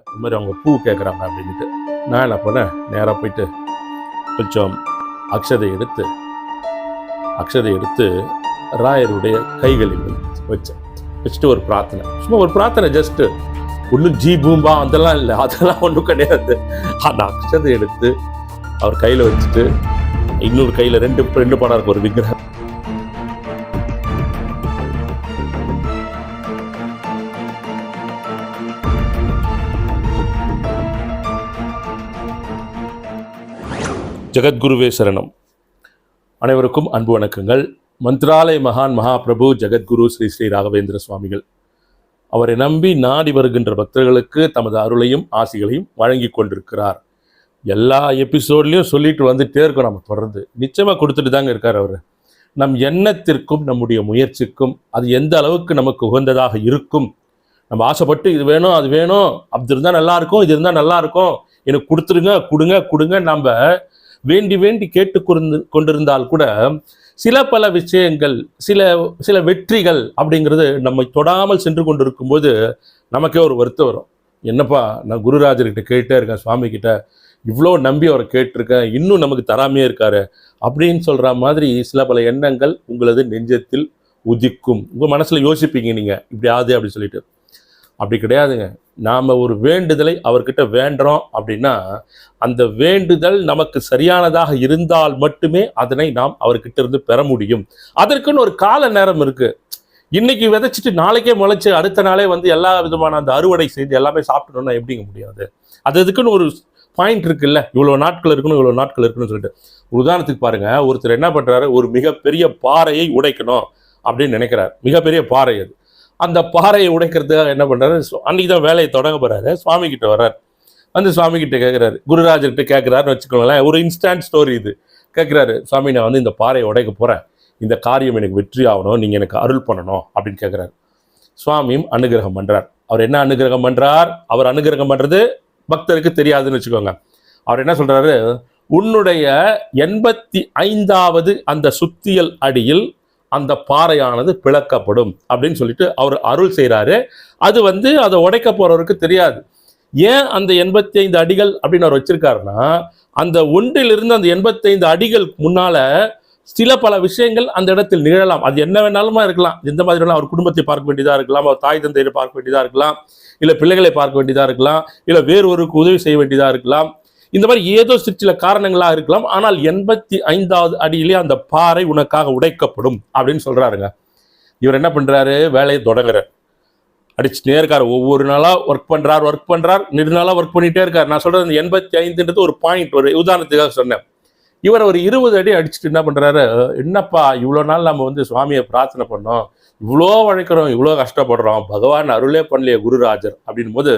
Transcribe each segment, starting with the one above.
இது மாதிரி அவங்க பூ கேட்குறாங்க அப்படின்ட்டு நான் என்ன பண்ணேன்? நேராக போயிட்டு கொஞ்சம் அக்ஷதை எடுத்து அக்ஷதை எடுத்து ராயருடைய கைகளில் வச்சேன். வச்சுட்டு ஒரு பிரார்த்தனை. சும்மா ஒரு பிரார்த்தனை ஜஸ்ட்டு ஒன்றும் ஜி பூம்பா அதெல்லாம் இல்லை. அதெல்லாம் ஒன்றும் கிடையாது. அந்த அக்ஷதை எடுத்து அவர் கையில் வச்சுட்டு இன்னொரு கையில் ரெண்டு ரெண்டு படம் இருக்கு ஒரு விக்கிரகம் ஜெகத்குருவே சரணம். அனைவருக்கும் அன்பு வணக்கங்கள். மந்திராலய மகான் மகாபிரபு ஜெகத்குரு ஸ்ரீ ஸ்ரீ ராகவேந்திர சுவாமிகள். அவரை நம்பி நாடி வருகின்ற பக்தர்களுக்கு தமது அருளையும் ஆசிகளையும் வழங்கி கொண்டிருக்கிறார். எல்லா எபிசோட்லேயும் சொல்லிட்டு வந்துட்டே இருக்கோம் நம்ம தொடர்ந்து. நிச்சயமாக கொடுத்துட்டு தாங்க இருக்கார் அவர். நம் எண்ணத்திற்கும் நம்முடைய முயற்சிக்கும் அது எந்த அளவுக்கு நமக்கு உகந்ததாக இருக்கும். நம்ம ஆசைப்பட்டு இது வேணும் அது வேணும். அப்படி இருந்தால் நல்லா இருக்கும் இது இருந்தால் நல்லா இருக்கும். எனக்கு கொடுத்துருங்க கொடுங்க கொடுங்க. நம்ம வேண்டி வேண்டி கேட்டு கொண்டு கொண்டிருந்தால் கூட சில பல விஷயங்கள் சில சில வெற்றிகள் அப்படிங்கிறது நம்மை தொடாமல் சென்று கொண்டிருக்கும் போது நமக்கே ஒரு வருத்தம் வரும். என்னப்பா நான் குருராஜர்கிட்ட கேட்டே இருக்கேன் சுவாமி கிட்ட இவ்வளோ நம்பி அவரை கேட்டிருக்கேன் இன்னும் நமக்கு தராமையே இருக்காரு அப்படின்னு சொல்கிற மாதிரி சில பல எண்ணங்கள் உங்களது நெஞ்சத்தில் உதிக்கும். உங்கள் மனசில் யோசிப்பீங்க நீங்கள் இப்படி ஆகுது அப்படின்னு சொல்லிட்டு. அப்படி கிடையாதுங்க. நாம் ஒரு வேண்டுதலை அவர்கிட்ட வேண்டுறோம் அப்படின்னா அந்த வேண்டுதல் நமக்கு சரியானதாக இருந்தால் மட்டுமே அதனை நாம் அவர்கிட்ட இருந்து பெற முடியும். அதற்குன்னு ஒரு கால நேரம் இருக்குது இன்னைக்கு விதைச்சிட்டு நாளைக்கே முளைச்சு அடுத்த நாளே வந்து எல்லா விதமான அந்த அறுவடை செய்து எல்லாமே சாப்பிடணும்னா எப்படிங்க முடியாது? அது அதுக்குன்னு ஒரு பாயிண்ட் இருக்குல்ல. இவ்வளோ நாட்கள் இருக்கணும் இவ்வளோ நாட்கள் இருக்கணும்னு சொல்லிட்டு. உதாரணத்துக்கு பாருங்க ஒருத்தர் என்ன பண்ணுறாரு ஒரு மிகப்பெரிய பாறையை உடைக்கணும் அப்படின்னு நினைக்கிறார். மிகப்பெரிய பாறை அது. அந்த பாறையை உடைக்கிறதுக்காக என்ன பண்ணுறாரு அன்றைக்கி அன்னைக்கு தான் வேலையை தொடங்க போகிறாரு சுவாமி கிட்ட வர்றார். வந்து சுவாமி கிட்ட கேட்குறாரு குருராஜர்கிட்ட கேட்குறாருன்னு வச்சுக்கோங்களேன். ஒரு இன்ஸ்டன்ட் ஸ்டோரி இது. கேட்குறாரு சுவாமி நான் வந்து இந்த பாறையை உடைக்க போகிறேன் இந்த காரியம் எனக்கு வெற்றி ஆகணும். நீங்கள் எனக்கு அருள் பண்ணணும். அப்படின்னு கேட்குறாரு சுவாமியும் அனுகிரகம் பண்றார். அவர் என்ன அனுகிரகம் பண்ணுறார் அவர் அனுகிரகம் பண்ணுறது பக்தருக்கு தெரியாதுன்னு வச்சுக்கோங்க. அவர் என்ன சொல்கிறாரு உன்னுடைய எண்பத்தி ஐந்தாவது அந்த சுத்தியல் அடியில் அந்த பாறையானது பிளக்கப்படும் அப்படின்னு சொல்லிட்டு அவர் அருள் செய்கிறாரு அது வந்து அதை உடைக்க போகிறவருக்கு தெரியாது. ஏன் அந்த எண்பத்தி ஐந்து அடிகள் அப்படின்னு அவர் வச்சிருக்காருன்னா அந்த ஒன்றிலிருந்து அந்த எண்பத்தைந்து அடிகள் முன்னால் சில பல விஷயங்கள் அந்த இடத்தில் நிகழலாம். அது என்ன வேணாலுமா இருக்கலாம். எந்த மாதிரினாலும் அவர் குடும்பத்தை பார்க்க வேண்டியதாக இருக்கலாம். அவர் தாய் தந்தையை பார்க்க வேண்டியதாக இருக்கலாம். இல்லை பிள்ளைகளை பார்க்க வேண்டியதாக இருக்கலாம். இல்லை வேறு ஒருக்கு உதவி செய்ய வேண்டியதாக இருக்கலாம். இந்த மாதிரி ஏதோ சிற்சில காரணங்களாக காரணங்களா இருக்கலாம். ஆனால் எண்பத்தி ஐந்தாவது அடியிலே அந்த பாறை உனக்காக உடைக்கப்படும் அப்படின்னு சொல்றாருங்க. இவர் என்ன பண்றாரு? வேலையை தொடங்குறார். அடிச்சுட்டே இருக்கார் ஒவ்வொரு நாளா ஒர்க் பண்றார் ஒர்க் பண்றார். நெடுநாளா ஒர்க் பண்ணிட்டே இருக்காரு. நான் சொல்றது இந்த எண்பத்தி ஐந்துன்றது ஒரு பாயிண்ட் ஒரு உதாரணத்துக்காக சொன்னேன். இவர் ஒரு இருபது அடி அடிச்சுட்டு என்ன பண்றாரு? என்னப்பா இவ்வளோ நாள் நம்ம வந்து சுவாமியை பிரார்த்தனை பண்ணோம். இவ்வளோ உழைக்கிறோம் இவ்வளோ கஷ்டப்படுறோம். பகவான் அருளே பண்ணலையே குருராஜர் அப்படின் போது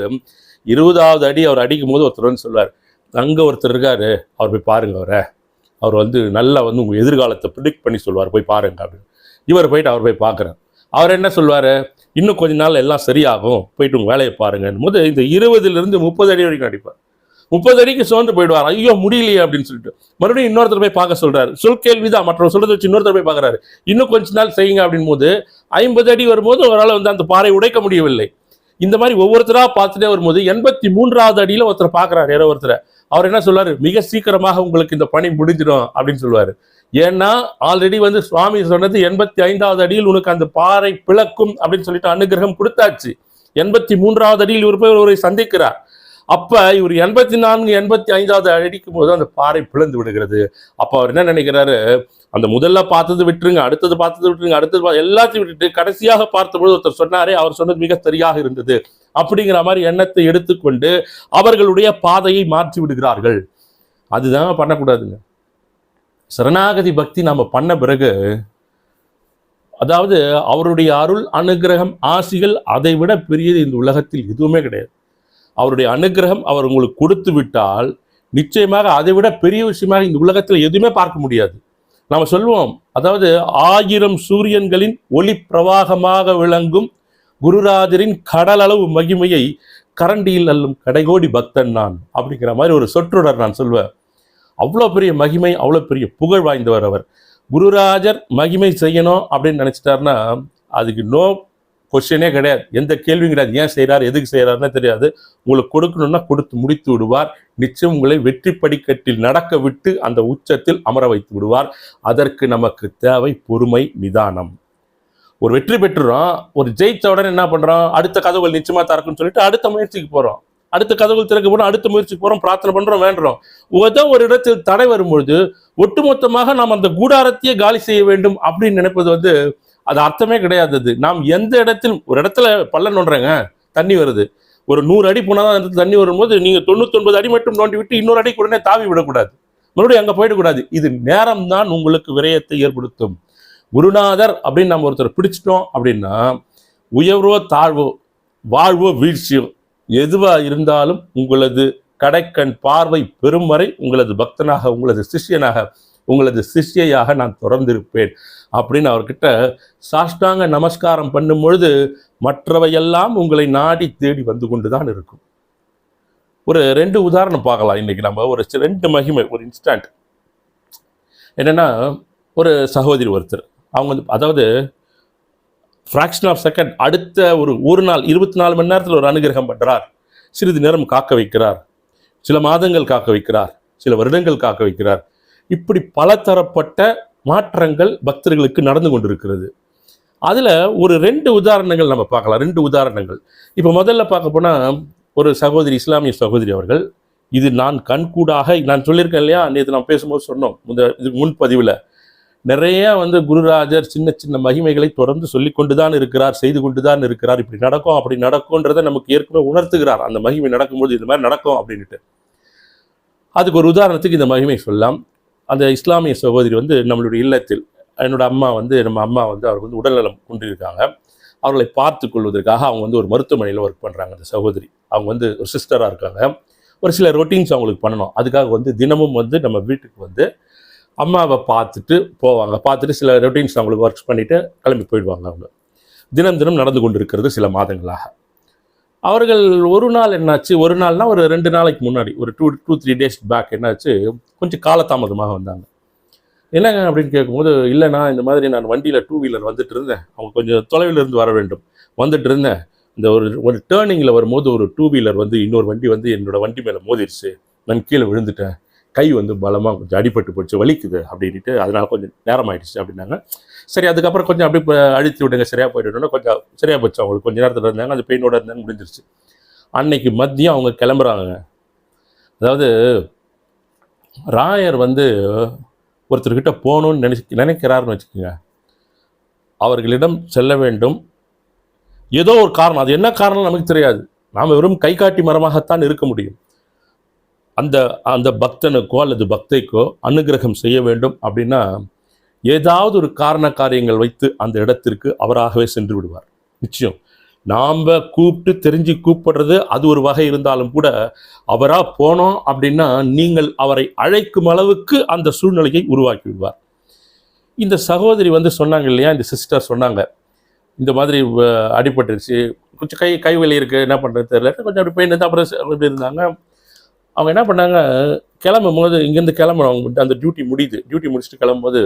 இருபதாவது அடி அவர் அடிக்கும் போது ஒருத்தர் வந்து சொல்வார். அங்கே ஒருத்தர் இருக்கார் அவர் போய் பாருங்கள் அவரை. அவர் வந்து நல்லா வந்து உங்கள் எதிர்காலத்தை ப்ரிடிக்ட் பண்ணி சொல்வார் போய் பாருங்க அப்படின்னு. இவர் போயிட்டு அவர் போய் பார்க்குறார். அவர் என்ன சொல்வார் இன்னும் கொஞ்ச நாள் எல்லாம் சரியாகும் போயிட்டு உங்கள் வேலையை பாருங்கன்னு போது இந்த இருபதுலேருந்து முப்பது அடி வரைக்கும் அடிப்பார் முப்பது அடிக்கு சோர்ந்து போயிடுவார். ஐயோ முடியலையே அப்படின்னு சொல்லிட்டு. மறுபடியும் இன்னொருத்தர் போய் பார்க்க சொல்கிறார் சொல் கேள்விதான் மற்றவர் சொல்கிறத வச்சு இன்னொருத்தர் போய் பார்க்குறாரு. இன்னும் கொஞ்ச நாள் செய்யுங்க அப்படின் போது ஐம்பது அடி வரும்போது அவரால் வந்து அந்த பாறை உடைக்க முடியவில்லை. இந்த மாதிரி ஒவ்வொருத்தராக பார்த்துட்டே வரும்போது எண்பத்தி மூன்றாவது அடியில் ஒருத்தர் பார்க்குறாரு. யாரோ ஒருத்தர். அவர் என்ன சொல்றாரு? மிக சீக்கிரமாக உங்களுக்கு இந்த பணி முடிஞ்சிடும் அப்படின்னு சொல்லுவாரு. ஏன்னா ஆல்ரெடி வந்து சுவாமி சொன்னது எண்பத்தி ஐந்தாவது அடியில் உனக்கு அந்த பாறை பிளக்கும் அப்படின்னு சொல்லிட்டு அனுகிரகம் கொடுத்தாச்சு. எண்பத்தி மூன்றாவது அடியில் ஒரு போய் ஒருவரை சந்திக்கிறார். அப்ப இவர் எண்பத்தி நான்கு எண்பத்தி ஐந்தாவது அடிக்கும் போது அந்த பாறை பிளந்து விடுகிறது. அப்ப அவர் என்ன நினைக்கிறாரு? அந்த முதல்ல பார்த்தது விட்டுருங்க அடுத்தது பார்த்தது விட்டுருங்க அடுத்தது எல்லாத்தையும் விட்டுட்டு கடைசியாக பார்த்தபோது ஒருத்தர் சொன்னாரே அவர் சொன்னது மிக சரியாக இருந்தது. அப்படிங்கிற மாதிரி எண்ணத்தை எடுத்துக்கொண்டு அவர்களுடைய பாதையை மாற்றி விடுகிறார்கள். அதுதான் பண்ணக்கூடாதுங்க. சரணாகதி பக்தி நாம பண்ண பிறகு அதாவது அவருடைய அருள் அனுகிரகம் ஆசிகள் அதை விட பெரியது இந்த உலகத்தில் எதுவுமே கிடையாது. அவருடைய அனுகிரகம் அவர் உங்களுக்கு கொடுத்து விட்டால் நிச்சயமாக அதை விட பெரிய விஷயமாக இந்த உலகத்தில் எதுவுமே பார்க்க முடியாது. நாம் சொல்வோம் அதாவது ஆயிரம் சூரியன்களின் ஒளி பிரவாகமாக விளங்கும் குருராஜரின் கடலளவு மகிமையை கரண்டியில் அல்லும் கடைகோடி பக்தன் நான் அப்படிங்கிற மாதிரி ஒரு சொற்றொடர் நான் சொல்வேன். அவ்வளோ பெரிய மகிமை அவ்வளோ பெரிய புகழ் வாய்ந்தவர் அவர். குருராஜர் மகிமை செய்யணும் அப்படின்னு நினச்சிட்டாருன்னா அதுக்கு நோ கொஸ்டினே கிடையாது. எந்த கேள்வியும் கிடையாது. ஏன் செய்கிறார் எதுக்கு செய்கிறாருன்னு தெரியாது. உங்களுக்கு கொடுக்கணும்னா கொடுத்து முடித்து விடுவார். நிச்சயம் உங்களை வெற்றி படிக்கட்டில் நடக்க விட்டு அந்த உச்சத்தில் அமர வைத்து விடுவார். அதற்கு நமக்கு தேவை பொறுமை நிதானம். ஒரு வெற்றி பெற்றுறோம். ஒரு ஜெயித்த உடனே என்ன பண்ணுறோம் அடுத்த கதவுகள் நிச்சயமாக திறக்குன்னு சொல்லிட்டு அடுத்த முயற்சிக்கு போகிறோம் அடுத்த கதவுகள் திறக்க போகிறோம் அடுத்த முயற்சிக்கு போகிறோம் பிரார்த்தனை பண்ணுறோம் வேண்டுறோம். ஏதோ ஒரு இடத்தில் தடை வரும்பொழுது ஒட்டுமொத்தமாக நாம் அந்த கூடாரத்தையே காலி செய்ய வேண்டும் அப்படின்னு நினைப்பது வந்து அது அர்த்தமே கிடையாது அது. நாம் எந்த இடத்தில் ஒரு இடத்துல பள்ளம் நோண்டுறேங்க தண்ணி வருது. ஒரு நூறு அடி போனால் தான் இடத்துல தண்ணி வரும்போது நீங்கள் தொண்ணூத்தொன்பது அடி மட்டும் நோண்டி விட்டு இன்னொரு அடி உடனே தாவி விடக்கூடாது. மறுபடியும் அங்கே போயிடக்கூடாது. இது நேரம் தான் உங்களுக்கு விரயத்தை ஏற்படுத்தும். குருநாதர் அப்படின்னு நம்ம ஒருத்தர் பிடிச்சிட்டோம் அப்படின்னா உயர்வோ தாழ்வோ வாழ்வோ வீழ்ச்சியோ எதுவாக இருந்தாலும் உங்களது கடைக்கண் பார்வை பெறும் வரை உங்களது பக்தனாக உங்களது சிஷ்யனாக உங்களது சிஷ்யையாக நான் தொடர்ந்திருப்பேன். அப்படின்னு அவர்கிட்ட சாஷ்டாங்க நமஸ்காரம் பண்ணும் பொழுது மற்றவையெல்லாம் உங்களை நாடி தேடி வந்து கொண்டு தான் இருக்கும். ஒரு ரெண்டு உதாரணம் பார்க்கலாம் இன்னைக்கு நம்ம. ஒரு ரெண்டு மகிமை ஒரு இன்ஸ்டன்ட் என்னன்னா ஒரு சகோதரி ஒருத்தர். அவங்க வந்து அதாவது ஃப்ராக்ஷன் ஆஃப் செகண்ட் அடுத்த ஒரு ஒரு நாள் இருபத்தி நாலு மணி நேரத்தில் ஒரு அனுகிரகம் பண்றார். சிறிது நேரம் காக்க வைக்கிறார். சில மாதங்கள் காக்க வைக்கிறார். சில வருடங்கள் காக்க வைக்கிறார். இப்படி பலதரப்பட்ட மாற்றங்கள் பக்தர்களுக்கு நடந்து கொண்டிருக்கிறது. அதில் ஒரு ரெண்டு உதாரணங்கள் நம்ம பார்க்கலாம். ரெண்டு உதாரணங்கள். இப்போ முதல்ல பார்க்க போனால் ஒரு சகோதரி இஸ்லாமிய சகோதரி அவர்கள் இது நான் கண்கூடாக நான் சொல்லியிருக்கேன் இல்லையா? நேற்று நான் பேசும்போது சொன்னோம் இந்த இது முன்பதிவில் நிறைய வந்து குருராஜர் சின்ன சின்ன மகிமைகளை தொடர்ந்து சொல்லி கொண்டு தான் இருக்கிறார் செய்து கொண்டு தான் இருக்கிறார். இப்படி நடக்கும் அப்படி நடக்கும்ன்றதை நமக்கு ஏற்கனவே உணர்த்துகிறார். அந்த மகிமை நடக்கும்போது இது மாதிரி நடக்கும் அப்படின்ட்டு அதுக்கு ஒரு உதாரணத்துக்கு இந்த மகிமை சொல்லலாம். அந்த இஸ்லாமிய சகோதரி வந்து நம்மளுடைய இல்லத்தில் என்னோட அம்மா வந்து நம்ம அம்மா வந்து அவருக்கு வந்து உடல்நலம் கொண்டிருக்காங்க. அவர்களை பார்த்து கொள்வதற்காக அவங்க வந்து ஒரு மருத்துவமனையில் ஒர்க் பண்ணுறாங்க அந்த சகோதரி. அவங்க வந்து ஒரு சிஸ்டராக இருக்காங்க. ஒரு சில ரொட்டீன்ஸ் அவங்களுக்கு பண்ணணும். அதுக்காக வந்து தினமும் வந்து நம்ம வீட்டுக்கு வந்து அம்மாவை பார்த்துட்டு போவாங்க. பார்த்துட்டு சில ரொட்டீன்ஸ் அவங்களுக்கு ஒர்க்ஸ் பண்ணிவிட்டு கிளம்பி போயிடுவாங்க அவங்க. தினம் தினம் நடந்து கொண்டு இருக்கிறது சில மாதங்களாக. அவர்கள் ஒரு நாள் என்னாச்சு? ஒரு நாள்னா ஒரு ரெண்டு நாளைக்கு முன்னாடி ஒரு two two three days back என்னாச்சு? கொஞ்சம் காலதாமதமாக வந்தாங்க. என்னங்க அப்படின்னு கேட்கும்போது இல்லைண்ணா இந்த மாதிரி நான் வண்டியில் டூ வீலர் வந்துட்டு இருந்தேன். அவங்க கொஞ்சம் தொலைவில் இருந்து வர வேண்டும். வந்துட்டு இருந்தேன். இந்த ஒரு ஒரு டேர்னிங்கில் வரும்போது ஒரு டூ வீலர் வந்து இன்னொரு வண்டி வந்து என்னோடய வண்டி மேலே மோதிருச்சு. நான் கீழே விழுந்துட்டேன். கை வந்து பலமாக கொஞ்சம் அடிபட்டு போச்சு வலிக்குது அப்படின்ட்டு அதனால் கொஞ்சம் நேரம் ஆயிடுச்சு அப்படின்னாங்க. சரி அதுக்கப்புறம் கொஞ்சம் அப்படியே அழுத்தி விடுங்க சரியாக போயிட்டோன்னா கொஞ்சம் சரியாக போச்சு அவங்களுக்கு. கொஞ்சம் நேரத்தில் இருந்தாங்க அந்த பெயினோட இருந்தாங்க முடிஞ்சிருச்சு. அன்னைக்கு மதியம் அவங்க கிளம்புறாங்க. அதாவது ராயர் வந்து ஒருத்தர்கிட்ட போகணும்னு நினைச்சு நினைக்கிறாருன்னு வச்சுக்கோங்க. அவர்களிடம் செல்ல வேண்டும். ஏதோ ஒரு காரணம். அது என்ன காரணம் நமக்கு தெரியாது. நாம் வெறும் கை காட்டி மரமாகத்தான் இருக்க முடியும். அந்த அந்த பக்தனுக்கோ அல்லது பக்தைக்கோ அனுகிரகம் செய்ய வேண்டும் அப்படின்னா ஏதாவது ஒரு காரண காரியங்கள் வைத்து அந்த இடத்திற்கு அவராகவே சென்று விடுவார். நிச்சயம். நாம் கூப்பிட்டு தெரிஞ்சு கூப்பிடுறது அது ஒரு வகை இருந்தாலும் கூட அவராக போனோம் அப்படின்னா நீங்கள் அவரை அழைக்கும் அளவுக்கு அந்த சூழ்நிலையை உருவாக்கி விடுவார். இந்த சகோதரி வந்து சொன்னாங்க இல்லையா? இந்த சிஸ்டர் சொன்னாங்க. இந்த மாதிரி அடிபட்டுருச்சு. கொஞ்சம் கை கை வலி இருக்கு. என்ன பண்ணுறது தெரியல. கொஞ்சம் அப்படி பெயின் அப்புறம் ச- இருந்தாங்க. அவங்க என்ன பண்ணாங்க கிளம்பும் போது இங்கேருந்து கிளம்புறவங்க அந்த டியூட்டி முடியுது. டியூட்டி முடிச்சுட்டு கிளம்பும்போது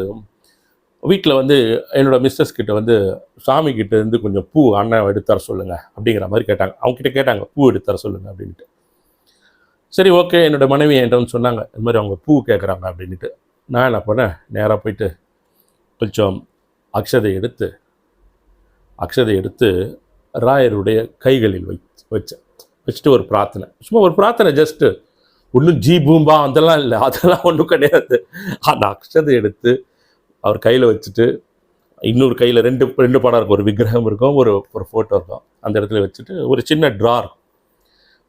வீட்டில் வந்து என்னோட மிஸ்ஸஸ் கிட்ட வந்து சாமி கிட்ட இருந்து கொஞ்சம் பூ அண்ணன் எடுத்து தர அப்படிங்கிற மாதிரி கேட்டாங்க. அவங்க கிட்ட கேட்டாங்க பூ எடுத்து தர அப்படின்ட்டு. சரி ஓகே என்னோட மனைவி என்கிட்ட சொன்னாங்க இந்த மாதிரி அவங்க பூ கேட்குறாங்க அப்படின்ட்டு நான் என்ன பண்ணேன் நேராக போயிட்டு கொஞ்சம் அக்ஷதை எடுத்து அக்ஷதை எடுத்து ராயருடைய கைகளில் வை வச்சேன். வச்சுட்டு ஒரு பிரார்த்தனை. சும்மா ஒரு பிரார்த்தனை ஜஸ்ட்டு ஒன்றும் ஜி பூம்பா அதெல்லாம் இல்லை. அதெல்லாம் ஒன்றும் கிடையாது. அந்த அக்ஷதை எடுத்து அவர் கையில் வச்சுட்டு இன்னொரு கையில் ரெண்டு ரெண்டு படம் இருக்கும். ஒரு விக்கிரகம் இருக்கும் ஒரு ஒரு ஃபோட்டோ இருக்கும். அந்த இடத்துல வச்சுட்டு ஒரு சின்ன ட்ரா இருக்கும்.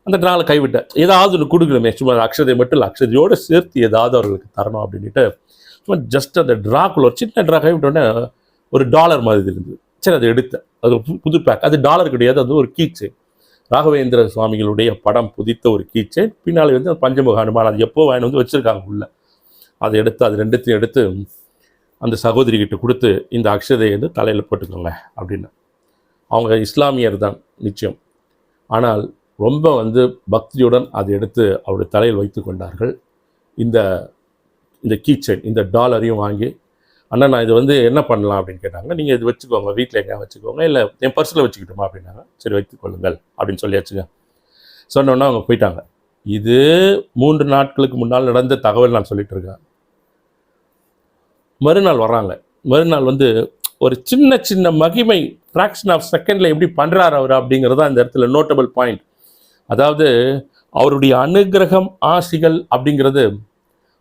அந்த ட்ராவில் கைவிட்டேன் ஏதாவது ஒன்று கொடுக்கணுமே. சும்மா அக்ஷதை மட்டும் இல்லை அக்ஷதையோடு சேர்த்து ஏதாவது அவர்களுக்கு தரணும் அப்படின்ட்டு சும்மா ஜஸ்ட் அந்த ட்ராக்குள்ள ஒரு சின்ன ட்ரா கைவிட்டோடனே ஒரு டாலர் மாதிரி இருந்தது. சரி அதை எடுத்தேன். அது பு- புது பேக் அது டாலர் கிடையாது அது ஒரு கீச்சு ராகவேந்திர சுவாமிகளுடைய படம் புதித்த ஒரு கீச்சேன் பின்னால் வந்து பஞ்சமுக அனுமான் அது எப்போ வாங்கி வந்து வச்சுருக்காங்க உள்ள. அதை எடுத்து அது ரெண்டுத்தையும் எடுத்து அந்த சகோதரிகிட்ட கொடுத்து இந்த அக்ஷதையை வந்து தலையில் போட்டுக்கோங்க அப்படின்னு. அவங்க இஸ்லாமியர் தான் நிச்சயம். ஆனால் ரொம்ப வந்து பக்தியுடன் அதை எடுத்து அவருடைய தலையில் வைத்து கொண்டார்கள். இந்த இந்த கீச்சன் இந்த டாலரையும் வாங்கி அண்ணா நான் இது வந்து என்ன பண்ணலாம் அப்படின்னு கேட்டாங்க. நீங்கள் இது வச்சுக்கோங்க வீட்டில் எங்கேயா வச்சுக்கோங்க இல்லை என் பர்ஸில் வச்சுக்கிட்டோமா அப்படின்னாங்க. சரி வைத்துக்கொள்ளுங்கள் அப்படின்னு அப்படின்னு சொல்லியாச்சுங்க. சொன்னோன்னே அவங்க போயிட்டாங்க. இது மூன்று நாட்களுக்கு முன்னால் நடந்த தகவல் நான் சொல்லிட்டு இருக்கேன். மறுநாள் வர்றாங்க. மறுநாள் வந்து ஒரு சின்ன சின்ன மகிமை ஃப்ராக்ஷன் ஆஃப் செகண்டில் எப்படி பண்ணுறாரு அவர் அப்படிங்கிறது அந்த இடத்துல நோட்டபிள் பாயிண்ட் அதாவது அவருடைய அனுக்கிரகம் ஆசிகள் அப்படிங்கிறது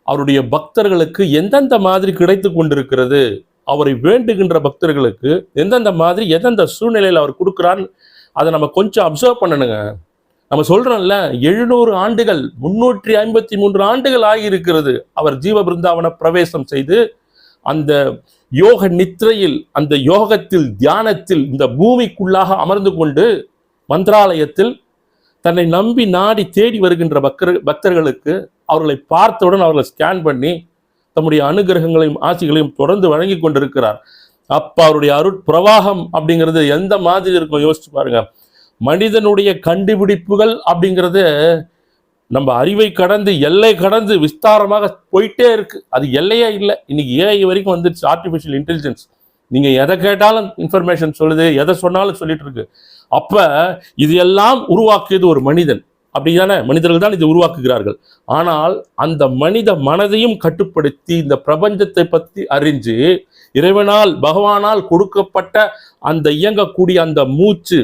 அவருடைய பக்தர்களுக்கு எந்தெந்த மாதிரி கிடைத்து கொண்டிருக்கிறது அவரை வேண்டுகின்ற பக்தர்களுக்கு எந்தெந்த மாதிரி எந்தெந்த சூழ்நிலையில் அவர் கொடுக்குறான்னு அதை நம்ம கொஞ்சம் அப்சர்வ் பண்ணணுங்க. நம்ம சொல்றோம்ல எழுநூறு ஆண்டுகள் முன்னூற்றி ஐம்பத்தி மூன்று ஆண்டுகள் ஆகியிருக்கிறது அவர் ஜீவ பிருந்தாவன பிரவேசம் செய்து அந்த யோக நித்திரையில் அந்த யோகத்தில் தியானத்தில் இந்த பூமிக்குள்ளாக அமர்ந்து கொண்டு மந்திராலயத்தில் தன்னை நம்பி நாடி தேடி வருகின்ற பக்தர் பக்தர்களுக்கு அவர்களை பார்த்தவுடன் அவர்களை ஸ்கேன் பண்ணி தம்முடைய அனுகிரகங்களையும் ஆட்சிகளையும் தொடர்ந்து வழங்கி கொண்டிருக்கிறார். அப்போ அவருடைய அருட்பிரவாகம் அப்படிங்கிறது எந்த மாதிரி இருக்கும்? யோசிச்சு பாருங்க. மனிதனுடைய கண்டுபிடிப்புகள் அப்படிங்கிறது நம்ம அறிவை கடந்து எல்லை கடந்து விஸ்தாரமாக போயிட்டே இருக்கு. அது எல்லையே இல்லை. இன்னைக்கு ஏஐ வரைக்கும் வந்துருச்சு ஆர்டிஃபிஷியல் இன்டெலிஜென்ஸ் நீங்க எதை கேட்டாலும் இன்ஃபர்மேஷன் சொல்லுது எதை சொன்னாலும் சொல்லிட்டு இருக்கு. அப்ப இது எல்லாம் உருவாக்கியது ஒரு மனிதன். அப்படிதானே? மனிதர்கள் தான் இதை உருவாக்குகிறார்கள். ஆனால் அந்த மனித மனதையும் கட்டுப்படுத்தி இந்த பிரபஞ்சத்தை பற்றி அறிஞ்சு இறைவனால் பகவானால் கொடுக்கப்பட்ட அந்த இயங்கக்கூடிய அந்த மூச்சு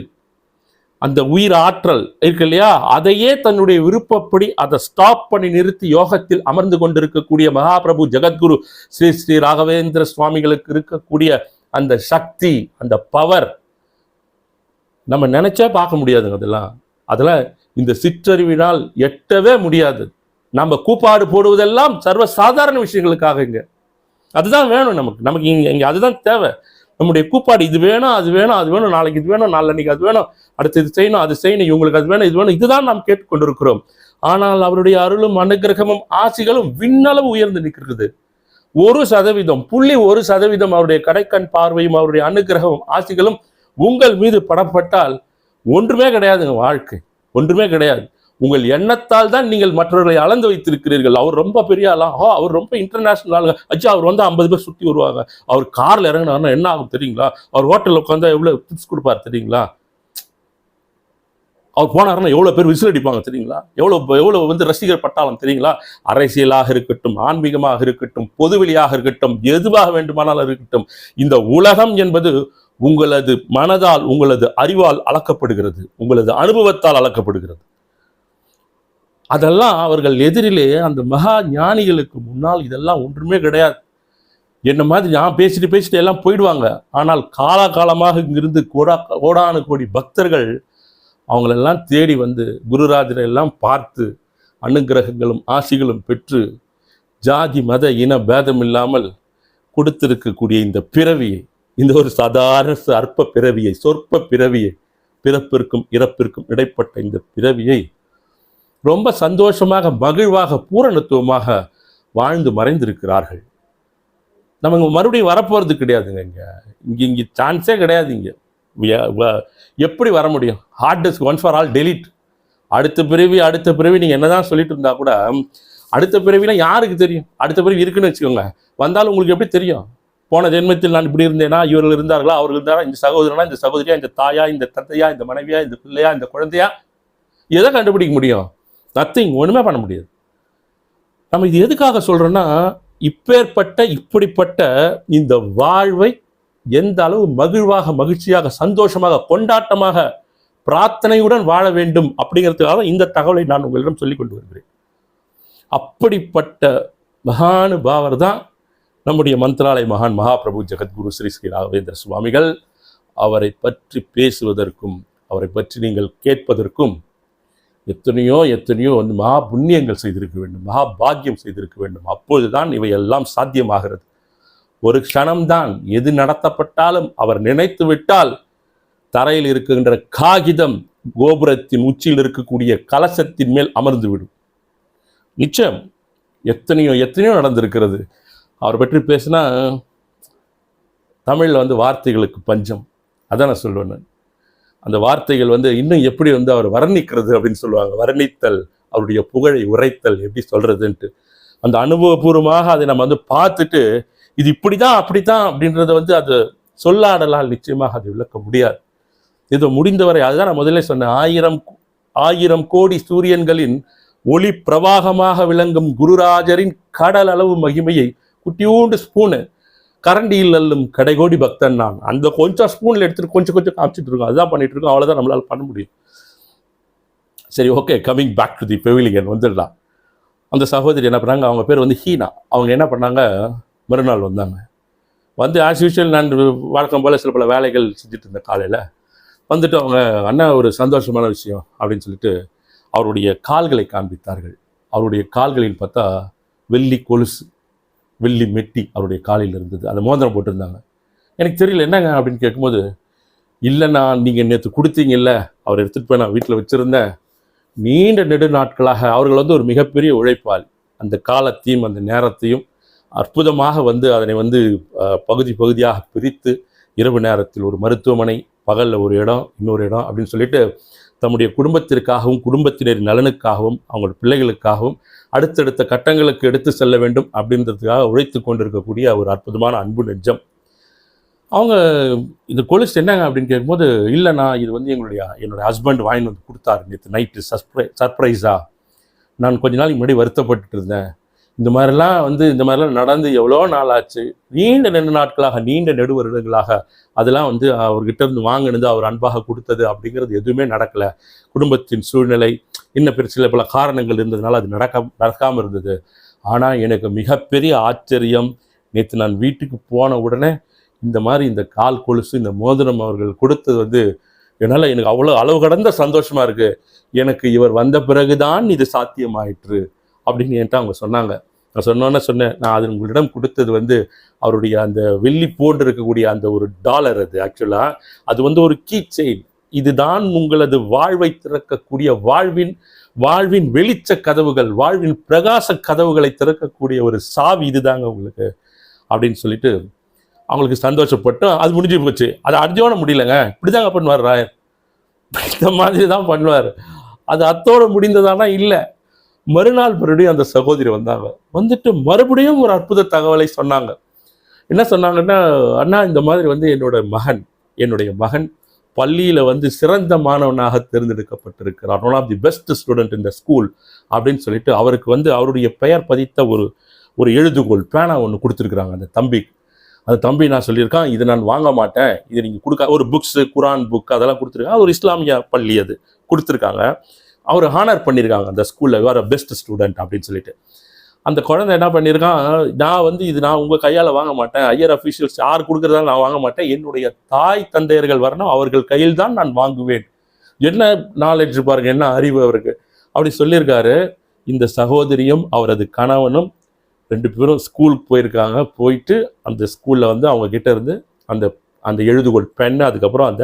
அந்த உயிர் ஆற்றல் இருக்கு இல்லையா? அதையே தன்னுடைய விருப்பப்படி அதை ஸ்டாப் பண்ணி நிறுத்தி யோகத்தில் அமர்ந்து கொண்டிருக்கக்கூடிய மகாபிரபு ஜெகத்குரு ஸ்ரீ ஸ்ரீ ராகவேந்திர சுவாமிகளுக்கு இருக்கக்கூடிய அந்த சக்தி அந்த பவர் நம்ம நினச்சா பார்க்க முடியாதுங்க அதெல்லாம். அதெல்லாம் இந்த சிற்றறிவினால் எட்டவே முடியாது. நம்ம கூப்பாடு போடுவதெல்லாம் சர்வ சாதாரண விஷயங்களுக்காக இங்கே. அதுதான் வேணும் நமக்கு. நமக்கு இங்கே இங்கே அதுதான் தேவை. நம்முடைய கூப்பாடு இது வேணும் அது வேணும் அது வேணும் நாளைக்கு இது வேணும் நாளன்னைக்கு அது வேணும் அடுத்து இது செய்யணும் அது செய்யணும் இவங்களுக்கு அது வேணும் இது வேணும் இதுதான் நாம் கேட்டுக்கொண்டிருக்கிறோம். ஆனால் அவருடைய அருளும் அனுகிரகமும் ஆசிகளும் விண்ணளவு உயர்ந்து நிற்கிறது ஒரு சதவீதம் புள்ளி ஒரு சதவீதம் அவருடைய கடைக்கண் பார்வையும் அவருடைய அனுகிரகமும் ஆசிகளும் உங்கள் மீது படப்பட்டால் ஒன்றுமே கிடையாதுங்க வாழ்க்கை. ஒன்றுமே கிடையாது. உங்கள் எண்ணத்தால் தான் நீங்கள் மற்றவர்களை அளந்து வைத்திருக்கிறீர்கள். அவர் ரொம்ப பெரிய ஆளா? ஆ அவர் ரொம்ப இன்டர்நேஷனல் ஆளுங்க. அச்சா அவர் வந்து ஐம்பது பேர் சுற்றி வருவாங்க. அவர் காரில் இறங்கினாருன்னா என்ன ஆகும் தெரியுங்களா? அவர் ஹோட்டலில் உட்காந்தா எவ்வளோ டிப்ஸ் கொடுப்பார் தெரியுங்களா? அவர் போனாருன்னா எவ்வளோ பேர் விசில் அடிப்பாங்க தெரியுங்களா? எவ்வளோ எவ்வளோ வந்து ரசிகர் பட்டாளம் தெரியுங்களா? அரசியலாக இருக்கட்டும் ஆன்மீகமாக இருக்கட்டும் பொதுவெளியாக இருக்கட்டும் எதுவாக வேண்டுமானாலும் இருக்கட்டும் இந்த உலகம் என்பது உங்களது மனதால் உங்களது அறிவால் அளக்கப்படுகிறது. உங்களது அனுபவத்தால் அளக்கப்படுகிறது. அதெல்லாம் அவர்கள் எதிரிலே அந்த மகா ஞானிகளுக்கு முன்னால் இதெல்லாம் ஒன்றுமே கிடையாது. என்ன மாதிரி நான் பேசிட்டு பேசிட்டு எல்லாம் போயிடுவாங்க. ஆனால் காலாகாலமாக இங்கிருந்து கோடா கோடானு கோடி பக்தர்கள் அவங்களெல்லாம் தேடி வந்து குருராஜரை எல்லாம் பார்த்து அனுகிரகங்களும் ஆசிகளும் பெற்று ஜாதி மத இன பேதம் இல்லாமல் கொடுத்திருக்கக்கூடிய இந்த பிறவியை இந்த ஒரு சாதாரண அற்ப பிறவியை சொற்ப பிறவியை பிறப்பிற்கும் இறப்பிற்கும் இடைப்பட்ட இந்த பிறவியை ரொம்ப சந்தோஷமாக மகிழ்வாக பூரணத்துவமாக வாழ்ந்து மறைந்திருக்கிறார்கள். நம்ம மறுபடியும் வரப்போகிறது கிடையாதுங்க இங்கே. இங்கே இங்கே சான்ஸே கிடையாது இங்கே. எப்படி வர முடியும்? Hard disk once for all delete அடுத்த பிறவி அடுத்த பிறவி நீங்க என்னதான் சொல்லிட்டு இருந்தால் கூட அடுத்த பிறவிலாம் யாருக்கு தெரியும்? அடுத்த பிறவி இருக்குன்னு வச்சுக்கோங்க. வந்தாலும் உங்களுக்கு எப்படி தெரியும்? போன ஜென்மத்தில் நான் இப்படி இருந்தேனா? இவர்கள் இருந்தார்களா? அவர்கள் இருந்தாரா? இந்த சகோதரனா? இந்த சகோதரியா? இந்த தாயா? இந்த தந்தையா? இந்த மனைவியா? இந்த பிள்ளையா? இந்த குழந்தையா? எதை கண்டுபிடிக்க முடியும்? நத்திங் ஒன்றுமே பண்ண முடியாது. நம்ம இது எதுக்காக சொல்கிறோன்னா இப்பேற்பட்ட இப்படிப்பட்ட இந்த வாழ்வை எந்த அளவு மகிழ்வாக மகிழ்ச்சியாக சந்தோஷமாக கொண்டாட்டமாக பிரார்த்தனையுடன் வாழ வேண்டும் அப்படிங்கிறதுக்காக இந்த தகவலை நான் உங்களிடம் சொல்லிக் கொண்டு வருகிறேன். அப்படிப்பட்ட மகானுபாவர் தான் நம்முடைய மந்திராலய மகான் மகாபிரபு ஜெகத்குரு ஸ்ரீ ஸ்ரீ ராகவேந்திர சுவாமிகள். அவரை பற்றி பேசுவதற்கும் அவரை பற்றி நீங்கள் கேட்பதற்கும் எத்தனையோ எத்தனையோ வந்து மகா புண்ணியங்கள் செய்திருக்க வேண்டும் மகா பாக்கியம் செய்திருக்க வேண்டும். அப்பொழுதுதான் இவையெல்லாம் சாத்தியமாகிறது. ஒரு க்ஷணம்தான். எது நடத்தப்பட்டாலும் அவர் நினைத்து விட்டால் தரையில் இருக்கின்ற காகிதம் கோபுரத்தின் உச்சியில் இருக்கக்கூடிய கலசத்தின் மேல் அமர்ந்துவிடும் நிச்சயம் எத்தனையோ எத்தனையோ நடந்திருக்கிறது. அவர் பற்றி பேசினா தமிழில் வந்து வார்த்தைகளுக்கு பஞ்சம். அதான் நான் சொல்லுவேன் நான். அந்த வார்த்தைகள் வந்து இன்னும் எப்படி வந்து அவர் வர்ணிக்கிறது அப்படின்னு சொல்லுவாங்க. வர்ணித்தல் அவருடைய புகழை உரைத்தல் எப்படி சொல்கிறதுன்ட்டு அந்த அனுபவபூர்வமாக அதை நம்ம வந்து பார்த்துட்டு இது இப்படிதான் அப்படித்தான் அப்படின்றத வந்து அது சொல்லாடலால் நிச்சயமாக அது விளக்க முடியாது. இது முடிந்தவரை அதுதான் நான் முதல்ல சொன்னேன் ஆயிரம் ஆயிரம் கோடி சூரியன்களின் ஒளி பிரவாகமாக விளங்கும் குருராஜரின் கடல் அளவு மகிமையை குட்டியூண்டு ஸ்பூனு கரண்டியில் அல்லும் கடைகோடி பக்தன் நான். அந்த கொஞ்சம் ஸ்பூன்ல எடுத்துட்டு கொஞ்சம் கொஞ்சம் காமிச்சிட்டு இருக்கோம். அதுதான் பண்ணிட்டு இருக்கோம். அவ்வளவுதான் நம்மளால பண்ண முடியும். சரி okay coming back to the pavilion வந்துடலாம். அந்த சகோதரி என்ன பண்ணாங்க? அவங்க பேர் வந்து ஹீனா. அவங்க என்ன பண்ணாங்க? மறுநாள் வந்தாங்க. வந்து ஆஸ் யூஷுவல் நான் வழக்கம் போல் சில பல வேலைகள் செஞ்சுட்டு இருந்தேன் காலையில் வந்துட்டு அவங்க அண்ணா ஒரு சந்தோஷமான விஷயம் அப்படின்னு சொல்லிட்டு அவருடைய கால்களை காண்பித்தார்கள். அவருடைய கால்களில் பார்த்தா வெள்ளி கொலுசு வெள்ளி மெட்டி அவருடைய காலில் இருந்தது. அந்த மோதிரம் போட்டிருந்தாங்க. எனக்கு தெரியல என்னங்க? அப்படின்னு கேட்கும்போது இல்லைண்ணா நீங்கள் நேற்று கொடுத்தீங்கல்ல அவர் எடுத்துகிட்டு போய் நான் வீட்டில் வச்சுருந்தேன். நீண்ட நெடு நாட்களாக அவர்கள் வந்து ஒரு மிகப்பெரிய உழைப்பாளி அந்த காலத்தையும் அந்த நேரத்தையும் அற்புதமாக வந்து அதனை வந்து பகுதி பகுதியாக பிரித்து இரவு நேரத்தில் ஒரு மருத்துவமனை பகலில் ஒரு இடம் இன்னொரு இடம் அப்படின்னு சொல்லிட்டு தம்முடைய குடும்பத்திற்காகவும் குடும்பத்தினரின் நலனுக்காகவும் அவங்களோட பிள்ளைகளுக்காகவும் அடுத்தடுத்த கட்டங்களுக்கு எடுத்து செல்ல வேண்டும் அப்படின்றதுக்காக உழைத்து கொண்டிருக்கக்கூடிய ஒரு அற்புதமான அன்பு நெஞ்சம். அவங்க இந்த கொலுசு என்னங்க? அப்படின்னு கேட்கும்போது இல்லைண்ணா இது வந்து எங்களுடைய என்னுடைய ஹஸ்பண்ட் வாங்கிட்டு வந்து கொடுத்தாரு நேற்று நைட்டு. சர்ப்ரை சர்ப்ரைஸாக நான் கொஞ்ச நாளைக்கு முன்னாடி வருத்தப்பட்டு இருந்தேன். இந்த மாதிரிலாம் வந்து இந்த மாதிரிலாம் நடந்து எவ்வளோ நாள் ஆச்சு நீண்ட நெடு நாட்களாக நீண்ட நெடு வருடங்களாக அதெல்லாம் வந்து அவர்கிட்ட இருந்து வாங்கினது அவர் அன்பாக கொடுத்தது அப்படிங்கிறது எதுவுமே நடக்கலை. குடும்பத்தின் சூழ்நிலை இன்னும் சில பல காரணங்கள் இருந்ததுனால அது நடக்க நடக்காமல் இருந்தது. ஆனால் எனக்கு மிகப்பெரிய ஆச்சரியம் நேற்று நான் வீட்டுக்கு போன உடனே இந்த மாதிரி இந்த கால் கொலுசு இந்த மோதிரம் அவர்கள் கொடுத்தது வந்து என்னால் எனக்கு அவ்வளோ அளவு கடந்த சந்தோஷமாக இருக்குது எனக்கு இவர் வந்த பிறகுதான் இது சாத்தியமாயிற்று அப்படின்னு என்கிட்ட அவங்க சொன்னாங்க. நான் சொன்னோன்னே சொன்னேன் நான் அது உங்களிடம் கொடுத்தது வந்து அவருடைய அந்த வெள்ளி போன்று இருக்கக்கூடிய அந்த ஒரு டாலர் அது ஆக்சுவலாக அது வந்து ஒரு கீ செயின் இதுதான் உங்களது வாழ்வை திறக்கக்கூடிய வாழ்வின் வாழ்வின் வெளிச்ச கதவுகள் வாழ்வின் பிரகாச கதவுகளை திறக்கக்கூடிய ஒரு சாவி இதுதாங்க உங்களுக்கு அப்படின்னு சொல்லிட்டு அவங்களுக்கு சந்தோஷப்பட்டு அது முடிஞ்சு போச்சு. அது அர்ஜோன முடியலங்க. இப்படிதாங்க பண்ணுவார் ராயர். இந்த மாதிரி தான் பண்ணுவார். அது அத்தோட முடிந்ததானா? இல்லை. மறுநாள் மறுபடியும் அந்த சகோதரி வந்தாங்க. வந்துட்டு மறுபடியும் ஒரு அற்புத தகவலை சொன்னாங்க. என்ன சொன்னாங்கன்னா அண்ணா இந்த மாதிரி வந்து என்னோட மகன் என்னுடைய மகன் பள்ளியில் வந்து சிறந்த மாணவனாக தேர்ந்தெடுக்கப்பட்டிருக்கிறார். One of the best student இந்த ஸ்கூல் அப்படின்னு சொல்லிட்டு அவருக்கு வந்து அவருடைய பெயர் பதித்த ஒரு ஒரு எழுதுகோல் பேனா ஒன்று கொடுத்துருக்குறாங்க அந்த தம்பி. அந்த தம்பி நான் சொல்லியிருக்கான்? இது நான் வாங்க மாட்டேன். இது நீங்கள் கொடுக்க ஒரு புக்ஸு குரான் புக் அதெல்லாம் கொடுத்துருக்காங்க ஒரு இஸ்லாமிய பள்ளி அது கொடுத்துருக்காங்க. அவர் ஹானர் பண்ணியிருக்காங்க அந்த ஸ்கூலில் வேறு பெஸ்ட் ஸ்டூடெண்ட் அப்படின்னு சொல்லிட்டு. அந்த குழந்தை என்ன பண்ணியிருக்கான் நான் வந்து இது நான் உங்கள் கையால் வாங்க மாட்டேன். ஐயர் அஃபீஷியல்ஸ் யார் கொடுக்குறதால நான் வாங்க மாட்டேன். என்னுடைய தாய் தந்தையர்கள் வரணும். அவர்கள் கையில் தான் நான் வாங்குவேன். என்ன நாலேஜ் பாருங்க என்ன அறிவு அவருக்கு. அப்படி சொல்லியிருக்காரு இந்த சகோதரியும் அவரது கணவனும் ரெண்டு பேரும் ஸ்கூலுக்கு போயிருக்காங்க. போயிட்டு அந்த ஸ்கூலில் வந்து அவங்க கிட்ட இருந்து அந்த அந்த எழுதுகோள் பென் அதுக்கப்புறம் அந்த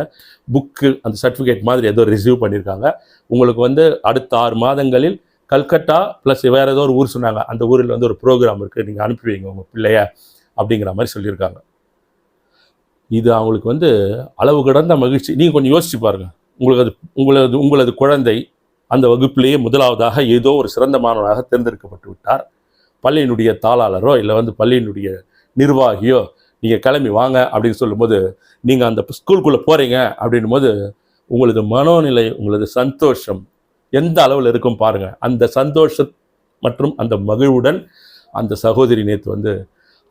புக்கு அந்த சர்டிஃபிகேட் மாதிரி ஏதோ ரிசீவ் பண்ணியிருக்காங்க. உங்களுக்கு வந்து அடுத்த ஆறு மாதங்களில் கல்கட்டா ப்ளஸ் வேறு ஏதோ ஒரு ஊர் சொன்னாங்க. அந்த ஊரில் வந்து ஒரு ப்ரோக்ராம் இருக்குது நீங்கள் அனுப்பி வைங்க உங்கள் பிள்ளைய அப்படிங்கிற மாதிரி சொல்லியிருக்காங்க. இது அவங்களுக்கு வந்து அளவு கடந்த மகிழ்ச்சி. நீங்கள் கொஞ்சம் யோசிச்சு பாருங்கள் உங்களுக்கு அது உங்களது உங்களது குழந்தை அந்த வகுப்பிலேயே முதலாவதாக ஏதோ ஒரு சிறந்த மாணவனாக தேர்ந்தெடுக்கப்பட்டு விட்டார். பள்ளியினுடைய தாளாளரோ இல்லை வந்து பள்ளியினுடைய நிர்வாகியோ நீங்கள் கிளம்பி வாங்க அப்படின்னு சொல்லும்போது நீங்கள் அந்த ஸ்கூலுக்குள்ளே போகிறீங்க அப்படின்னும் போது உங்களது மனோநிலை உங்களது சந்தோஷம் எந்த அளவில் இருக்கும் பாருங்கள் அந்த சந்தோஷம் மற்றும் அந்த மகிழ்வுடன் அந்த சகோதரி நேற்று வந்து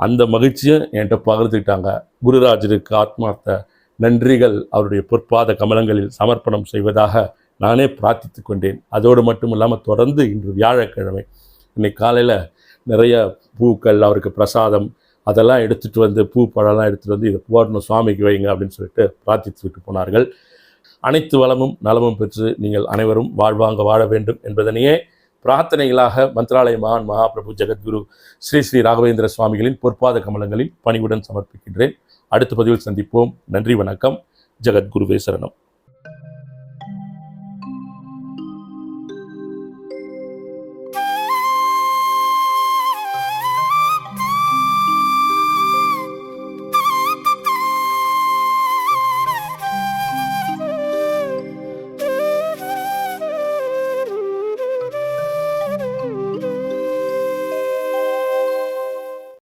அந்த மகிழ்ச்சியும் என்கிட்ட பகிர்ந்துக்கிட்டாங்க. குருராஜருக்கு ஆத்மார்த்த நன்றிகள். அவருடைய பொற்பாத கமலங்களில் சமர்ப்பணம் செய்வதாக நானே பிரார்த்தித்து கொண்டேன். அதோடு மட்டும் இல்லாமல் தொடர்ந்து இன்று வியாழக்கிழமை இன்னைக்கு காலையில் நிறைய பூக்கள் அவருக்கு பிரசாதம் அதெல்லாம் எடுத்துகிட்டு வந்து பூ பழம்லாம் எடுத்துகிட்டு வந்து இதை போடணும் சுவாமிக்கு வைங்க அப்படின்னு சொல்லிட்டு பிரார்த்தித்து விட்டு போனார்கள். அனைத்து வளமும் நலமும் பெற்று நீங்கள் அனைவரும் வாழ்வாங்க வாழ வேண்டும் என்பதனையே பிரார்த்தனைகளாக மந்திராலய மகான் மகாபிரபு ஜெகத்குரு ஸ்ரீ ஸ்ரீ ராகவேந்திர சுவாமிகளின் பொற்பாத கமலங்களில் பணிவுடன் சமர்ப்பிக்கின்றேன். அடுத்த பதிவில் சந்திப்போம். நன்றி வணக்கம். ஜெகத்குருவே சரணம்.